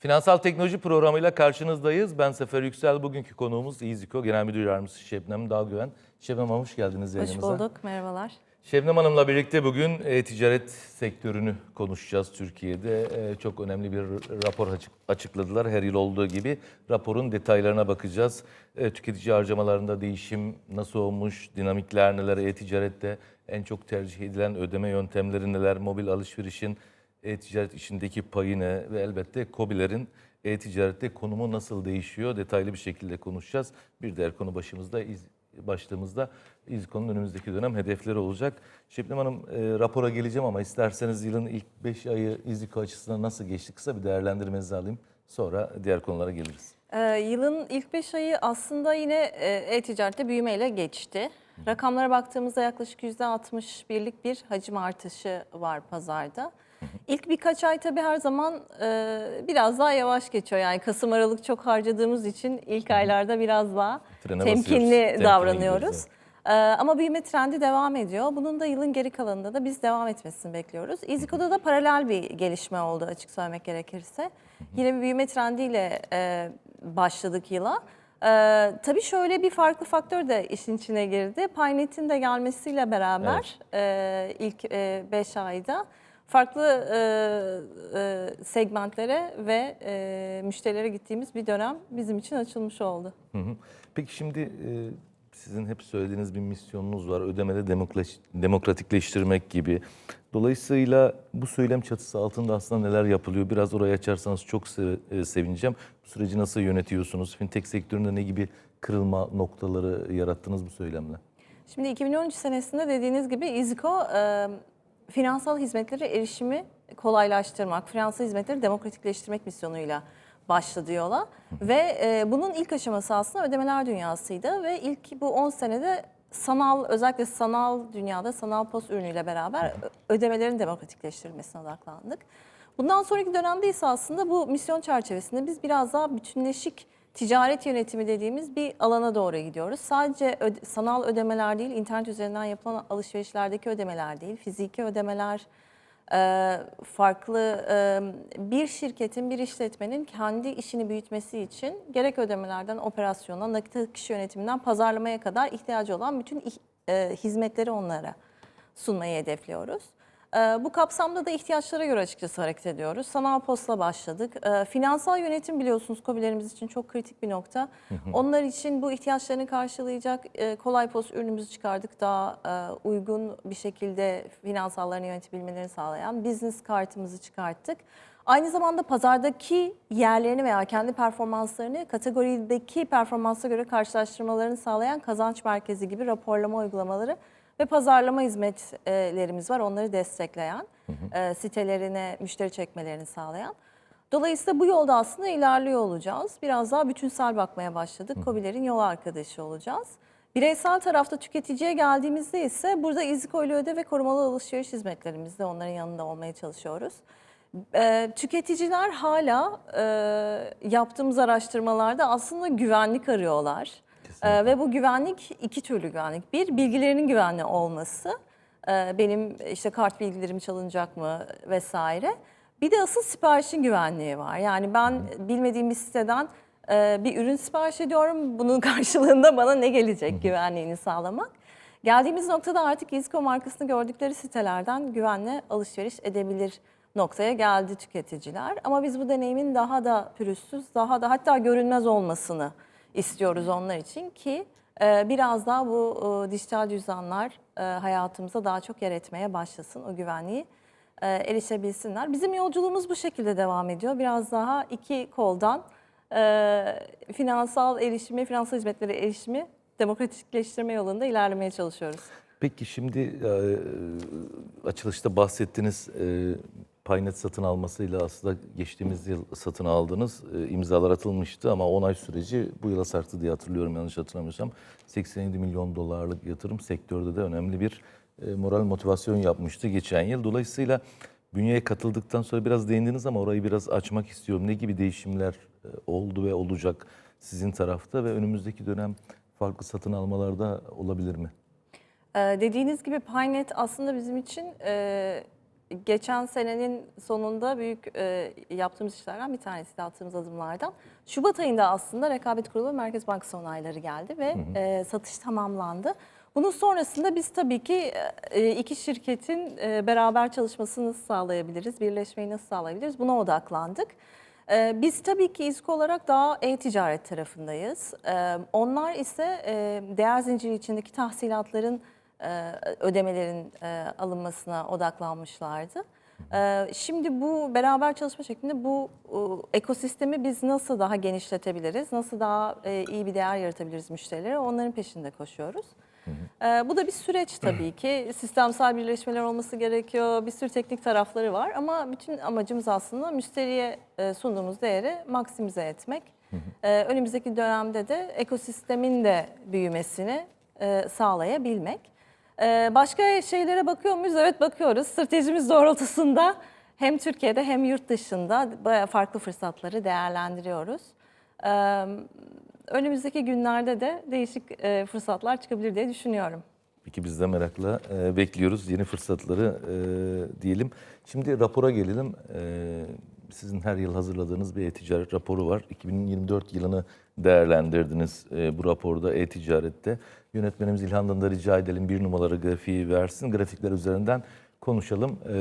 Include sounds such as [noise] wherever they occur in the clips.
Finansal Teknoloji programıyla karşınızdayız. Ben Sefer Yüksel. Bugünkü konuğumuz İziko Genel Müdür Yardımcısı Şebnem Dağgüven. Şebnem Hanım hoş geldiniz Hoş yayınımıza. bulduk, merhabalar. Şebnem Hanım'la birlikte bugün e-ticaret sektörünü konuşacağız Türkiye'de. E, çok önemli bir rapor açık- açıkladılar her yıl olduğu gibi. Raporun detaylarına bakacağız. E, tüketici harcamalarında değişim nasıl olmuş, dinamikler neler, e-ticarette en çok tercih edilen ödeme yöntemleri neler, mobil alışverişin e-ticaret içindeki payı ne ve elbette KOBİ'lerin e-ticarette konumu nasıl değişiyor detaylı bir şekilde konuşacağız. Bir diğer konu başımızda iz, başlığımızda İZKO'nun önümüzdeki dönem hedefleri olacak. Şebnem Hanım e, rapora geleceğim ama isterseniz yılın ilk 5 ayı İZKO açısından nasıl geçti kısa bir değerlendirmenizi alayım. Sonra diğer konulara geliriz. Ee, yılın ilk 5 ayı aslında yine e, e-ticarette büyümeyle geçti. Rakamlara baktığımızda yaklaşık %61'lik bir hacim artışı var pazarda. İlk birkaç ay tabii her zaman e, biraz daha yavaş geçiyor. Yani Kasım Aralık çok harcadığımız için ilk aylarda biraz daha Frene basıyoruz, temkinli temkinli davranıyoruz. Ee, ama büyüme trendi devam ediyor. Bunun da yılın geri kalanında da biz devam etmesini bekliyoruz. İziko'da da paralel bir gelişme oldu açık söylemek gerekirse. Yine bir büyüme trendiyle e, başladık yıla. Ee, tabii şöyle bir farklı faktör de işin içine girdi. Paynet'in de gelmesiyle beraber e, ilk 5 ayda farklı e, e, segmentlere ve e, müşterilere gittiğimiz bir dönem bizim için açılmış oldu. Hı hı. Peki şimdi e, sizin hep söylediğiniz bir misyonunuz var. Ödemede demokratikleştirmek gibi. Dolayısıyla bu söylem çatısı altında aslında neler yapılıyor? Biraz orayı açarsanız çok e, sevineceğim. Bu süreci nasıl yönetiyorsunuz? Fintech sektöründe ne gibi kırılma noktaları yarattınız bu söylemle? Şimdi 2013 senesinde dediğiniz gibi İZKO e, finansal hizmetlere erişimi kolaylaştırmak, finansal hizmetleri demokratikleştirmek misyonuyla başladı yola. Ve e, bunun ilk aşaması aslında ödemeler dünyasıydı ve ilk bu 10 senede sanal özellikle sanal dünyada sanal pos ürünüyle beraber ödemelerin demokratikleştirilmesine odaklandık. Bundan sonraki dönemde ise aslında bu misyon çerçevesinde biz biraz daha bütünleşik ticaret yönetimi dediğimiz bir alana doğru gidiyoruz. Sadece öde- sanal ödemeler değil, internet üzerinden yapılan alışverişlerdeki ödemeler değil, fiziki ödemeler, e, farklı e, bir şirketin, bir işletmenin kendi işini büyütmesi için gerek ödemelerden operasyona, nakit akışı yönetiminden pazarlamaya kadar ihtiyacı olan bütün e, hizmetleri onlara sunmayı hedefliyoruz. Ee, Bu kapsamda da ihtiyaçlara göre açıkçası hareket ediyoruz. Sanal postla başladık. Ee, Finansal yönetim biliyorsunuz COBİ'lerimiz için çok kritik bir nokta. Onlar için bu ihtiyaçlarını karşılayacak e, kolay post ürünümüzü çıkardık. Daha e, uygun bir şekilde finansallarını yönetebilmelerini sağlayan business kartımızı çıkarttık. Aynı zamanda pazardaki yerlerini veya kendi performanslarını kategorideki performansa göre karşılaştırmalarını sağlayan kazanç merkezi gibi raporlama uygulamaları ve pazarlama hizmetlerimiz var. Onları destekleyen, e, sitelerine müşteri çekmelerini sağlayan. Dolayısıyla bu yolda aslında ilerliyor olacağız. Biraz daha bütünsel bakmaya başladık. COBİ'lerin yol arkadaşı olacağız. Bireysel tarafta tüketiciye geldiğimizde ise burada İZİKO ile öde ve korumalı alışveriş hizmetlerimizde onların yanında olmaya çalışıyoruz. E, tüketiciler hala e, yaptığımız araştırmalarda aslında güvenlik arıyorlar. E, ve bu güvenlik iki türlü güvenlik. Bir, bilgilerinin güvenli olması. E, benim işte kart bilgilerim çalınacak mı vesaire. Bir de asıl siparişin güvenliği var. Yani ben bilmediğim bir siteden e, bir ürün sipariş ediyorum. Bunun [laughs] karşılığında bana ne gelecek güvenliğini sağlamak. Geldiğimiz noktada artık İZKO markasını gördükleri sitelerden güvenle alışveriş edebilir noktaya geldi tüketiciler. Ama biz bu deneyimin daha da pürüzsüz, daha da hatta görünmez olmasını istiyoruz onlar için ki e, biraz daha bu e, dijital cüzdanlar e, hayatımıza daha çok yer etmeye başlasın. O güvenliği erişebilsinler. Bizim yolculuğumuz bu şekilde devam ediyor. Biraz daha iki koldan finansal erişimi, finansal hizmetlere erişimi demokratikleştirme yolunda ilerlemeye çalışıyoruz. Peki şimdi açılışta bahsettiğiniz e, Paynet satın almasıyla aslında geçtiğimiz yıl satın aldınız. E, imzalar atılmıştı ama onay süreci bu yıla sarktı diye hatırlıyorum yanlış hatırlamıyorsam. 87 milyon dolarlık yatırım sektörde de önemli bir e, moral motivasyon yapmıştı geçen yıl. Dolayısıyla bünyeye katıldıktan sonra biraz değindiniz ama orayı biraz açmak istiyorum. Ne gibi değişimler e, oldu ve olacak sizin tarafta ve önümüzdeki dönem farklı satın almalarda olabilir mi? Ee, dediğiniz gibi Paynet aslında bizim için e, geçen senenin sonunda büyük e, yaptığımız işlerden bir tanesi de attığımız adımlardan. Şubat ayında aslında Rekabet Kurulu ve Merkez Bankası onayları geldi ve e, satış tamamlandı. Bunun sonrasında biz tabii ki e, iki şirketin e, beraber çalışmasını nasıl sağlayabiliriz, birleşmeyi nasıl sağlayabiliriz buna odaklandık. Ee, Biz tabii ki İSKO olarak daha e-ticaret tarafındayız. Ee, Onlar ise e, değer zinciri içindeki tahsilatların e, ödemelerin e, alınmasına odaklanmışlardı. Ee, Şimdi bu beraber çalışma şeklinde bu e, ekosistemi biz nasıl daha genişletebiliriz, nasıl daha e, iyi bir değer yaratabiliriz müşterilere onların peşinde koşuyoruz. Bu da bir süreç tabii ki. Sistemsel birleşmeler olması gerekiyor. Bir sürü teknik tarafları var ama bütün amacımız aslında müşteriye e, sunduğumuz değeri maksimize etmek. Önümüzdeki dönemde de ekosistemin de büyümesini e, sağlayabilmek. Ee, başka şeylere bakıyor muyuz? Evet bakıyoruz. Stratejimiz doğrultusunda hem Türkiye'de hem yurt dışında farklı fırsatları değerlendiriyoruz. Ee, önümüzdeki günlerde de değişik e, fırsatlar çıkabilir diye düşünüyorum. Peki biz de merakla e, bekliyoruz yeni fırsatları e, diyelim. Şimdi rapora gelelim. E, sizin her yıl hazırladığınız bir e-ticaret raporu var. 2024 yılını değerlendirdiniz e, bu raporda e-ticarette. Yönetmenimiz İlhan'dan da rica edelim bir numaralı grafiği versin. Grafikler üzerinden konuşalım. E,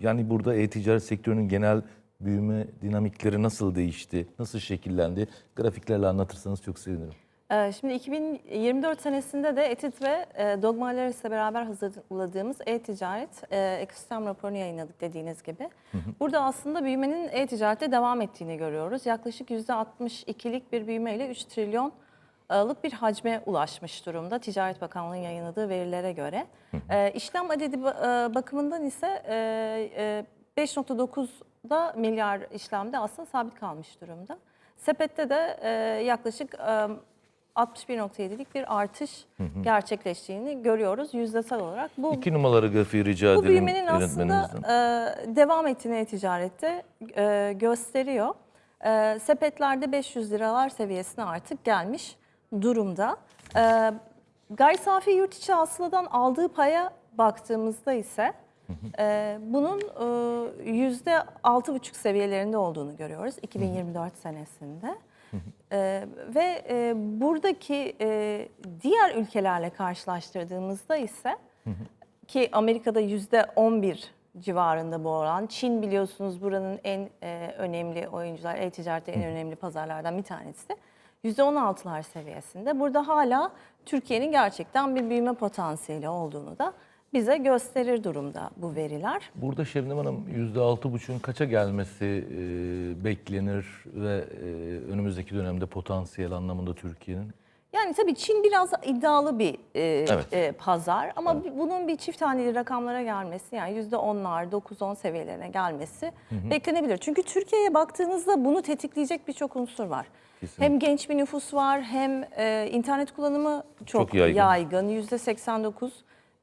yani burada e-ticaret sektörünün genel büyüme dinamikleri nasıl değişti, nasıl şekillendi? Grafiklerle anlatırsanız çok sevinirim. Ee, Şimdi 2024 senesinde de Etit ve e, Dogma Alaris'le beraber hazırladığımız e-ticaret e, ekosistem raporunu yayınladık dediğiniz gibi. Burada aslında büyümenin e-ticarette devam ettiğini görüyoruz. Yaklaşık %62'lik bir büyümeyle 3 trilyonluk bir hacme ulaşmış durumda Ticaret Bakanlığı'nın yayınladığı verilere göre. E, İşlem adedi e, bakımından ise e, e, 5.9'da milyar işlemde aslında sabit kalmış durumda. Sepette de e, yaklaşık e, 61.7'lik bir artış gerçekleştiğini görüyoruz yüzdesel olarak. Bu İki numaralı grafiği rica bu edelim büyümenin aslında e, devam ettiğini ticarette e, gösteriyor. E, sepetlerde 500 liralar seviyesine artık gelmiş durumda. E, gayri safi yurt içi hasıladan aldığı paya baktığımızda ise e, bunun e, yüzde altı buçuk seviyelerinde olduğunu görüyoruz 2024 senesinde. Ee, ve e, buradaki e, diğer ülkelerle karşılaştırdığımızda ise ki Amerika'da yüzde 11 civarında bu oran. Çin biliyorsunuz buranın en e, önemli oyuncular, e-ticarette en önemli pazarlardan bir tanesi. Yüzde 16'lar seviyesinde. Burada hala Türkiye'nin gerçekten bir büyüme potansiyeli olduğunu da bize gösterir durumda bu veriler. Burada Şebnem Hanım %6,5'un kaça gelmesi e, beklenir ve e, önümüzdeki dönemde potansiyel anlamında Türkiye'nin? Yani tabii Çin biraz iddialı bir e, Evet. e, pazar ama bi- bunun bir çift haneli rakamlara gelmesi yani yüzde onlar, 9-10 seviyelerine gelmesi beklenebilir. Çünkü Türkiye'ye baktığınızda bunu tetikleyecek birçok unsur var. Kesinlikle. Hem genç bir nüfus var hem e, internet kullanımı çok, Çok yaygın. yaygın. Yüzde 89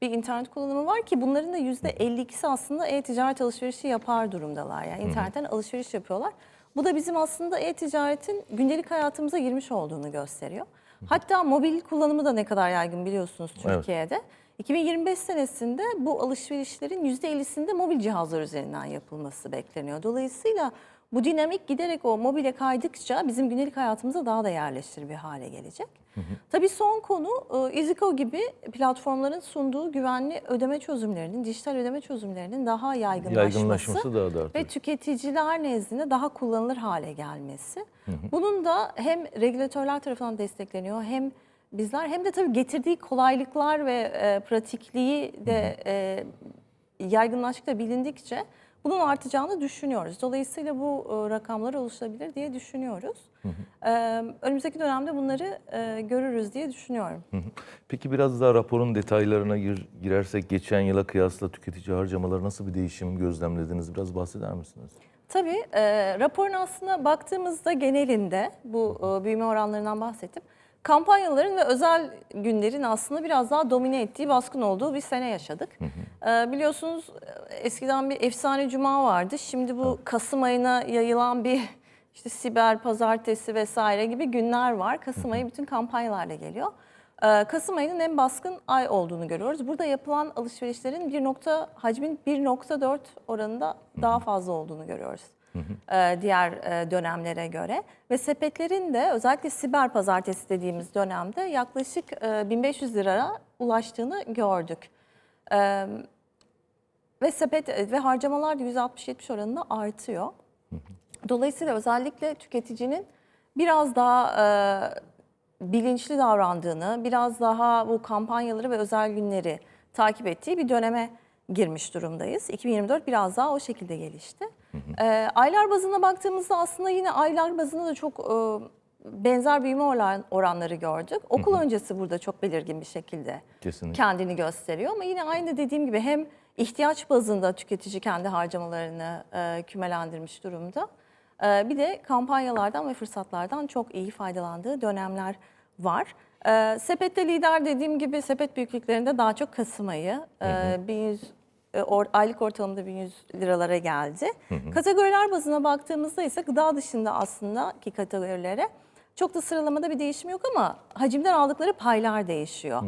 bir internet kullanımı var ki bunların da yüzde 52'si aslında e-ticaret alışverişi yapar durumdalar. Yani internetten alışveriş yapıyorlar. Bu da bizim aslında e-ticaretin gündelik hayatımıza girmiş olduğunu gösteriyor. Hatta mobil kullanımı da ne kadar yaygın biliyorsunuz Evet. Türkiye'de. 2025 senesinde bu alışverişlerin %50'sinde mobil cihazlar üzerinden yapılması bekleniyor. Dolayısıyla bu dinamik giderek o mobile kaydıkça bizim gündelik hayatımıza daha da yerleştir bir hale gelecek. Tabii son konu e, Iziko gibi platformların sunduğu güvenli ödeme çözümlerinin, dijital ödeme çözümlerinin daha yaygınlaşması, Yaygınlaşması daha da ve tüketiciler nezdinde daha kullanılır hale gelmesi. Bunun da hem regülatörler tarafından destekleniyor hem bizler hem de tabii getirdiği kolaylıklar ve e, pratikliği de e, yaygınlaştıkça bilindikçe bunun artacağını düşünüyoruz. Dolayısıyla bu e, rakamlar oluşabilir diye düşünüyoruz. E, önümüzdeki dönemde bunları e, görürüz diye düşünüyorum. Hı hı. Peki biraz daha raporun detaylarına gir- girersek geçen yıla kıyasla tüketici harcamaları nasıl bir değişim gözlemlediniz? Biraz bahseder misiniz? Tabii e, raporun aslında baktığımızda genelinde bu e, büyüme oranlarından bahsettim. Kampanyaların ve özel günlerin aslında biraz daha domine ettiği, baskın olduğu bir sene yaşadık. E, biliyorsunuz e, eskiden bir efsane cuma vardı. Şimdi bu Kasım ayına yayılan bir işte siber pazartesi vesaire gibi günler var. Kasım ayı bütün kampanyalarla geliyor. Ee, Kasım ayının en baskın ay olduğunu görüyoruz. Burada yapılan alışverişlerin bir nokta hacmin 1.4 oranında daha fazla olduğunu görüyoruz. Ee, diğer e, dönemlere göre ve sepetlerin de özellikle siber pazartesi dediğimiz dönemde yaklaşık e, 1500 liraya ulaştığını gördük. Ee, ve sepet e, ve harcamalar da %60-70 oranında artıyor. Dolayısıyla özellikle tüketicinin biraz daha e, bilinçli davrandığını, biraz daha bu kampanyaları ve özel günleri takip ettiği bir döneme girmiş durumdayız. 2024 biraz daha o şekilde gelişti. E, aylar bazına baktığımızda aslında yine aylar bazında da çok e, benzer büyüme oran, oranları gördük. Okul öncesi burada çok belirgin bir şekilde Kesinlikle. kendini gösteriyor ama yine aynı dediğim gibi hem ihtiyaç bazında tüketici kendi harcamalarını e, kümelendirmiş durumda. E, bir de kampanyalardan ve fırsatlardan çok iyi faydalandığı dönemler var. E, sepette lider dediğim gibi sepet büyüklüklerinde daha çok Kasım ayı. E, 1100 e, or- aylık ortalamada 1100 liralara geldi. Kategoriler bazına baktığımızda ise gıda dışında aslında ki kategorilere çok da sıralamada bir değişim yok ama hacimden aldıkları paylar değişiyor.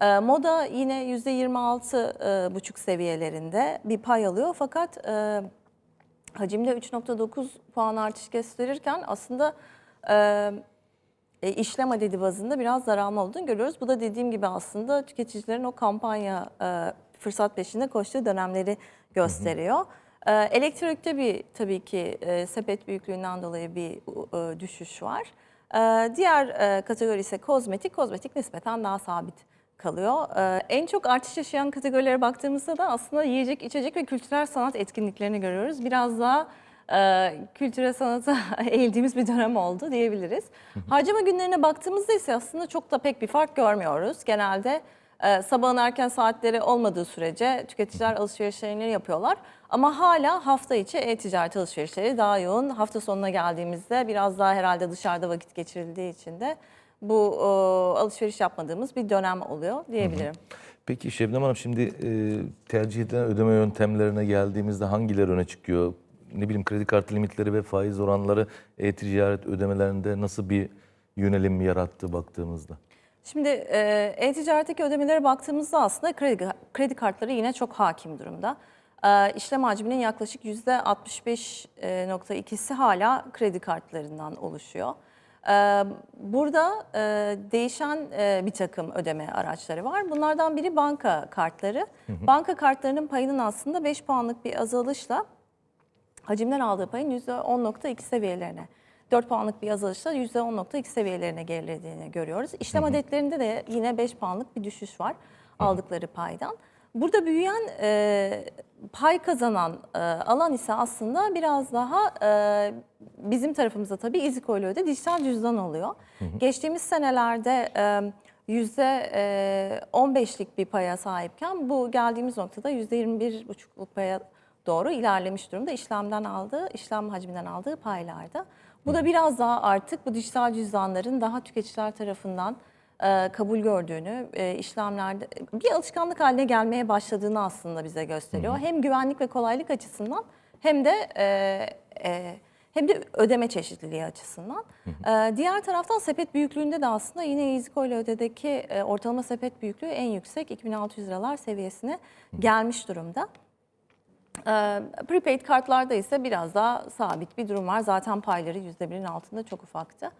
E, moda yine %26 e, buçuk seviyelerinde bir pay alıyor fakat e, hacimde 3.9 puan artış gösterirken aslında e, e, işlem adedi bazında biraz daralma olduğunu görüyoruz. Bu da dediğim gibi aslında tüketicilerin o kampanya e, fırsat peşinde koştuğu dönemleri gösteriyor. E, elektronikte bir tabii ki e, sepet büyüklüğünden dolayı bir e, düşüş var. E, diğer e, kategori ise kozmetik. Kozmetik nispeten daha sabit kalıyor. E, en çok artış yaşayan kategorilere baktığımızda da aslında yiyecek, içecek ve kültürel sanat etkinliklerini görüyoruz. Biraz daha kültüre sanata [laughs] eğildiğimiz bir dönem oldu diyebiliriz. Harcama günlerine baktığımızda ise aslında çok da pek bir fark görmüyoruz. Genelde e, sabahın erken saatleri olmadığı sürece tüketiciler alışverişlerini yapıyorlar. Ama hala hafta içi e-ticaret alışverişleri daha yoğun. Hafta sonuna geldiğimizde biraz daha herhalde dışarıda vakit geçirildiği için de bu e, alışveriş yapmadığımız bir dönem oluyor diyebilirim. Peki Şebnem Hanım şimdi e, tercih edilen ödeme yöntemlerine geldiğimizde hangileri öne çıkıyor? Ne bileyim kredi kartı limitleri ve faiz oranları e-ticaret ödemelerinde nasıl bir yönelim yarattı baktığımızda? Şimdi e, e-ticaretteki ödemelere baktığımızda aslında kredi, kredi kartları yine çok hakim durumda. E, işlem hacminin yaklaşık %65.2'si hala kredi kartlarından oluşuyor. E, burada e, değişen e, bir takım ödeme araçları var. Bunlardan biri banka kartları. Banka kartlarının payının aslında 5 puanlık bir azalışla hacimden aldığı payın %10.2 seviyelerine, 4 puanlık bir azalışla %10.2 seviyelerine gerilediğini görüyoruz. İşlem adetlerinde de yine 5 puanlık bir düşüş var aldıkları paydan. Burada büyüyen e, pay kazanan e, alan ise aslında biraz daha e, bizim tarafımızda tabii İziko ile öde dijital cüzdan oluyor. Geçtiğimiz senelerde e, yüzde e, %15'lik bir paya sahipken bu geldiğimiz noktada %21,5'luk paya doğru ilerlemiş durumda işlemden aldığı, işlem hacminden aldığı paylarda. Bu da biraz daha artık bu dijital cüzdanların daha tüketiciler tarafından e, kabul gördüğünü, e, işlemlerde bir alışkanlık haline gelmeye başladığını aslında bize gösteriyor. Hem güvenlik ve kolaylık açısından hem de e, e, hem de ödeme çeşitliliği açısından. E, diğer taraftan sepet büyüklüğünde de aslında yine EasyCo ile ödedeki e, ortalama sepet büyüklüğü en yüksek 2600 liralar seviyesine gelmiş durumda. Ee, prepaid kartlarda ise biraz daha sabit bir durum var. Zaten payları %1'in altında çok ufaktı.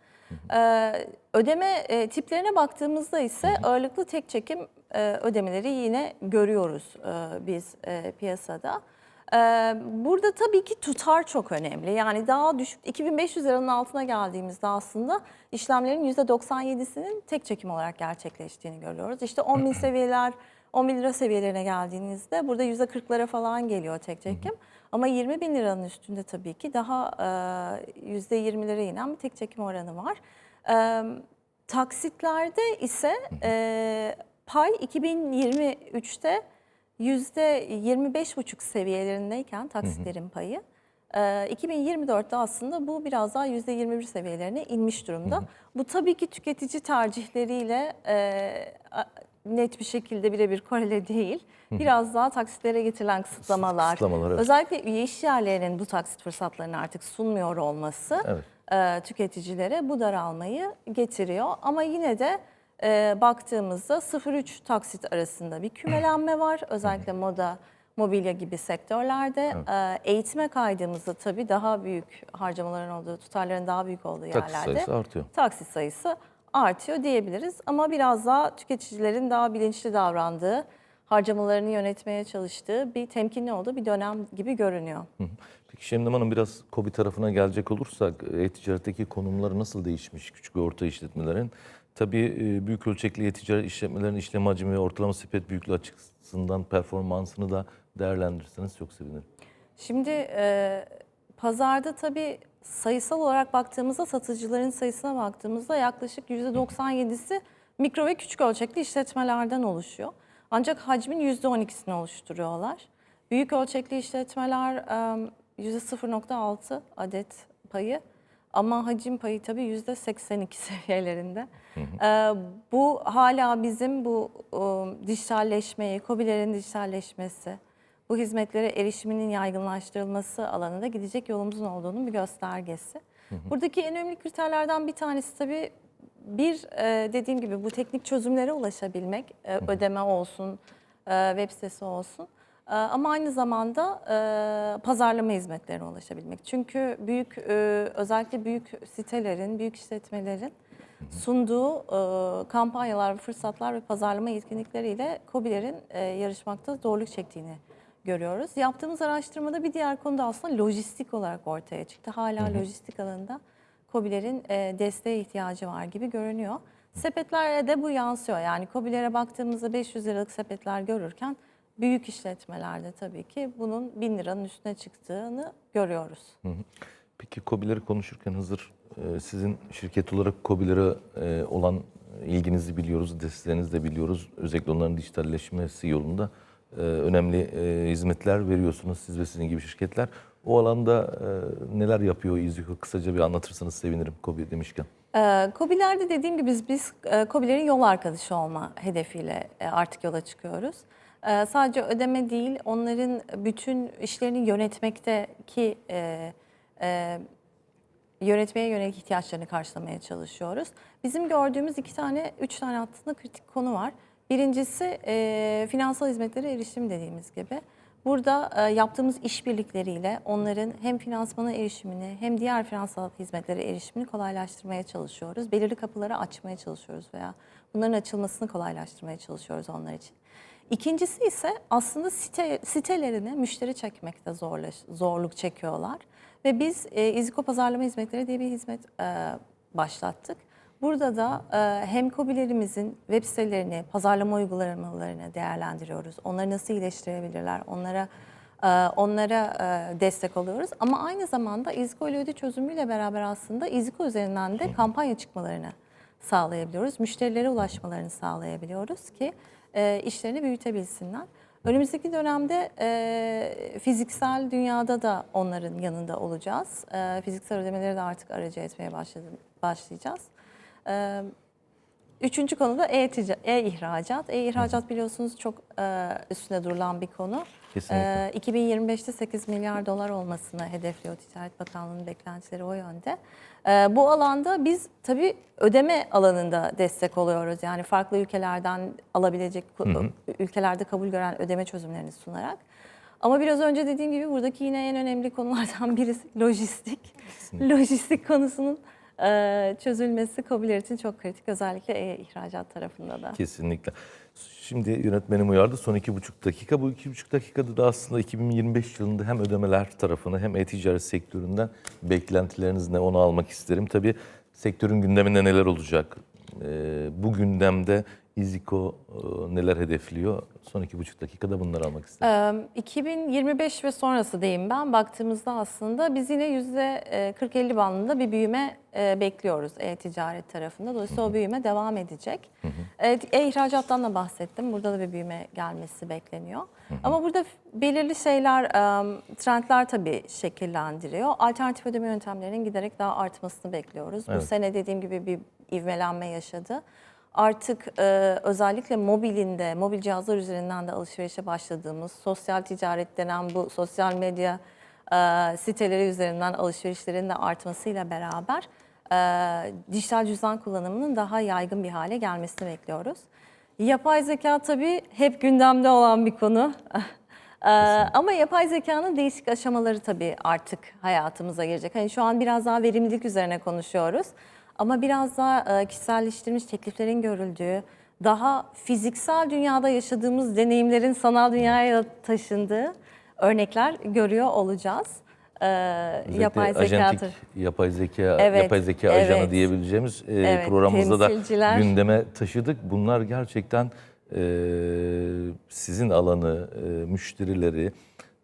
Ee, ödeme e, tiplerine baktığımızda ise ağırlıklı tek çekim e, ödemeleri yine görüyoruz e, biz e, piyasada. Ee, burada tabii ki tutar çok önemli. Yani daha düşük 2500 liranın altına geldiğimizde aslında işlemlerin %97'sinin tek çekim olarak gerçekleştiğini görüyoruz. İşte 10 bin [clears throat] seviyeler 10 bin lira seviyelerine geldiğinizde burada yüzde 40'lara falan geliyor tek çekim. Ama 20 bin liranın üstünde tabii ki daha e, yüzde 20'lere inen bir tek çekim oranı var. E, taksitlerde ise e, pay 2023'te yüzde 25,5 seviyelerindeyken taksitlerin payı. e, 2024'te aslında bu biraz daha yüzde 21 seviyelerine inmiş durumda. Bu tabii ki tüketici tercihleriyle e, net bir şekilde birebir korele [laughs] değil. Biraz daha taksitlere getirilen kısıtlamalar, Kısıtlamalar, evet. özellikle üye iş yerlerinin bu taksit fırsatlarını artık sunmuyor olması Evet. e, tüketicilere bu daralmayı getiriyor. Ama yine de e, baktığımızda 0-3 taksit arasında bir kümelenme var. Özellikle moda, mobilya gibi sektörlerde. E, eğitime kaydığımızda tabii daha büyük harcamaların olduğu, tutarların daha büyük olduğu Taksit yerlerde sayısı artıyor. taksit sayısı artıyor diyebiliriz. Ama biraz daha tüketicilerin daha bilinçli davrandığı, harcamalarını yönetmeye çalıştığı bir temkinli olduğu bir dönem gibi görünüyor. Peki Şemdem Hanım biraz KOBİ tarafına gelecek olursak e-ticaretteki konumları nasıl değişmiş küçük ve orta işletmelerin? Tabii e, büyük ölçekli e-ticaret işletmelerin işlem hacmi ve ortalama sepet büyüklüğü açısından performansını da değerlendirirseniz çok sevinirim. Şimdi e, pazarda tabii sayısal olarak baktığımızda satıcıların sayısına baktığımızda yaklaşık %97'si mikro ve küçük ölçekli işletmelerden oluşuyor. Ancak hacmin %12'sini oluşturuyorlar. Büyük ölçekli işletmeler e, %0.6 adet payı ama hacim payı tabii %82 [laughs] seviyelerinde. Bu hala bizim bu dijitalleşmeyi, KOBİ'lerin dijitalleşmesi, bu hizmetlere erişiminin yaygınlaştırılması alanında gidecek yolumuzun olduğunun bir göstergesi. Buradaki en önemli kriterlerden bir tanesi tabii bir e, dediğim gibi bu teknik çözümlere ulaşabilmek, e, ödeme olsun, e, web sitesi olsun. Ama aynı zamanda pazarlama hizmetlerine ulaşabilmek. Çünkü büyük özellikle büyük sitelerin, büyük işletmelerin sunduğu kampanyalar, fırsatlar ve pazarlama yetkinlikleriyle KOBİ'lerin e, yarışmakta zorluk çektiğini görüyoruz. Yaptığımız araştırmada bir diğer konu da aslında lojistik olarak ortaya çıktı. Hala lojistik alanında KOBİ'lerin e, desteğe ihtiyacı var gibi görünüyor. Sepetlere de bu yansıyor. Yani KOBİ'lere baktığımızda 500 liralık sepetler görürken büyük işletmelerde tabii ki bunun 1000 liranın üstüne çıktığını görüyoruz. Hı hı. Peki KOBİ'leri konuşurken hazır e, sizin şirket olarak KOBİ'lere e, olan ilginizi biliyoruz, desteğinizi de biliyoruz. Özellikle onların dijitalleşmesi yolunda e, önemli e, hizmetler veriyorsunuz siz ve sizin gibi şirketler. O alanda e, neler yapıyor İZİKO? Kısaca bir anlatırsanız sevinirim KOBİ demişken. KOBİ'lerde dediğim gibi biz, biz e, yol arkadaşı olma hedefiyle e, artık yola çıkıyoruz. Sadece ödeme değil, onların bütün işlerini yönetmekteki e, e, yönetmeye yönelik ihtiyaçlarını karşılamaya çalışıyoruz. Bizim gördüğümüz iki tane, üç tane aslında kritik konu var. Birincisi e, finansal hizmetlere erişim dediğimiz gibi. Burada e, yaptığımız işbirlikleriyle onların hem finansmana erişimini hem diğer finansal hizmetlere erişimini kolaylaştırmaya çalışıyoruz. Belirli kapıları açmaya çalışıyoruz veya bunların açılmasını kolaylaştırmaya çalışıyoruz onlar için. İkincisi ise aslında site, sitelerine müşteri çekmekte zorlaş, zorluk çekiyorlar. Ve biz e, İziko Pazarlama Hizmetleri diye bir hizmet e, başlattık. Burada da e, hem KOBİ'lerimizin web sitelerini, pazarlama uygulamalarını değerlendiriyoruz. Onları nasıl iyileştirebilirler, onlara e, onlara e, destek oluyoruz. Ama aynı zamanda İziko ile öde çözümüyle beraber aslında İziko üzerinden de kampanya çıkmalarını sağlayabiliyoruz. Müşterilere ulaşmalarını sağlayabiliyoruz ki e, işlerini büyütebilsinler. Önümüzdeki dönemde e, fiziksel dünyada da onların yanında olacağız. E, fiziksel ödemeleri de artık aracı etmeye başladı, başlayacağız. E, üçüncü konu da e-ihracat. E-ihracat biliyorsunuz çok e, üstüne durulan bir konu. Kesinlikle. E, 2025'te 8 milyar dolar olmasını hedefliyor Ticaret Bakanlığı'nın beklentileri o yönde. E, bu alanda biz tabii ödeme alanında destek oluyoruz. Yani farklı ülkelerden alabilecek, ülkelerde kabul gören ödeme çözümlerini sunarak. Ama biraz önce dediğim gibi buradaki yine en önemli konulardan [laughs] birisi lojistik. Lojistik konusunun e, çözülmesi COBİ'ler için çok kritik. Özellikle e-ihracat tarafında da. Kesinlikle. Şimdi yönetmenim uyardı son iki buçuk dakika. Bu iki buçuk dakikada da aslında 2025 yılında hem ödemeler tarafını hem e-ticaret sektöründen beklentileriniz ne onu almak isterim. Tabii sektörün gündeminde neler olacak? Ee, bu gündemde İziko e, neler hedefliyor? Son iki buçuk dakikada bunları almak isterim. Ee, 2025 ve sonrası diyeyim ben. Baktığımızda aslında biz yine yüzde e, 40-50 bandında bir büyüme e, bekliyoruz e-ticaret tarafında. Dolayısıyla o büyüme devam edecek. E-ihracattan da bahsettim. Burada da bir büyüme gelmesi bekleniyor. Ama burada belirli şeyler, e, trendler tabii şekillendiriyor. Alternatif ödeme yöntemlerinin giderek daha artmasını bekliyoruz. Bu Evet. sene dediğim gibi bir ivmelenme yaşadı. Artık e, özellikle mobilinde, mobil cihazlar üzerinden de alışverişe başladığımız sosyal ticaret denen bu sosyal medya e, siteleri üzerinden alışverişlerin de artmasıyla beraber e, dijital cüzdan kullanımının daha yaygın bir hale gelmesini bekliyoruz. Yapay zeka tabii hep gündemde olan bir konu. [laughs] Ee, ama yapay zekanın değişik aşamaları tabii artık hayatımıza girecek. Hani şu an biraz daha verimlilik üzerine konuşuyoruz. Ama biraz daha e, kişiselleştirilmiş tekliflerin görüldüğü, daha fiziksel dünyada yaşadığımız deneyimlerin sanal dünyaya taşındığı örnekler görüyor olacağız. Ee, yapay zeka yapay zeka, Evet, yapay zeka evet. ajanı diyebileceğimiz e, Evet, programımızda da gündeme taşıdık. Bunlar gerçekten e, sizin alanı, e, müşterileri,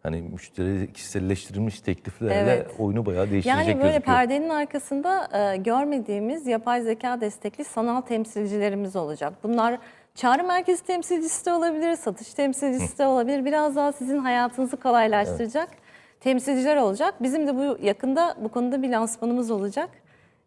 hani müşteri kişiselleştirilmiş tekliflerle Evet. oyunu bayağı değiştirecek Yani böyle gözüküyor. perdenin arkasında e, görmediğimiz yapay zeka destekli sanal temsilcilerimiz olacak. Bunlar çağrı merkezi temsilcisi de olabilir, satış temsilcisi de olabilir. Biraz daha sizin hayatınızı kolaylaştıracak temsilciler olacak. Bizim de bu yakında bu konuda bir lansmanımız olacak.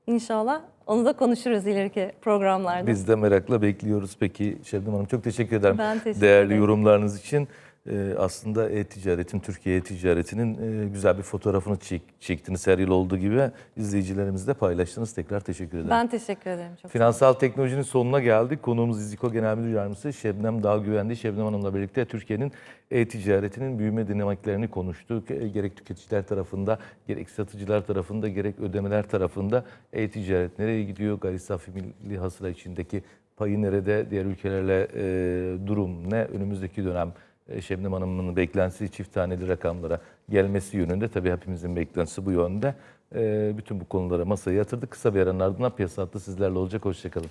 İnşallah onu da konuşuruz ileriki programlarda. Biz de merakla bekliyoruz. Peki Şebnem Hanım çok teşekkür ederim. Ben teşekkür Değerli ederim. yorumlarınız için. Ee, aslında e-ticaretin, Türkiye e-ticaretinin e, güzel bir fotoğrafını çek- çektiniz her yıl olduğu gibi. izleyicilerimizle paylaştınız. Tekrar teşekkür ederim. Ben teşekkür ederim çok. Finansal teknolojinin sonuna geldik. Konuğumuz İziko Genel Müdür Yardımcısı Şebnem Dağ Güvendi. Şebnem Hanım'la birlikte Türkiye'nin e-ticaretinin büyüme dinamiklerini konuştuk. E, Gerek tüketiciler tarafında, gerek satıcılar tarafında, gerek ödemeler tarafında e-ticaret nereye gidiyor? Gayri safi milli hasıla içindeki payı nerede? Diğer ülkelerle e, durum ne? Önümüzdeki dönem Şebnem Hanım'ın beklentisi çift taneli rakamlara gelmesi yönünde. Tabii hepimizin beklentisi bu yönde. E, bütün bu konulara masaya yatırdık. Kısa bir aranın ardından piyasa hattı sizlerle olacak. Hoşçakalın.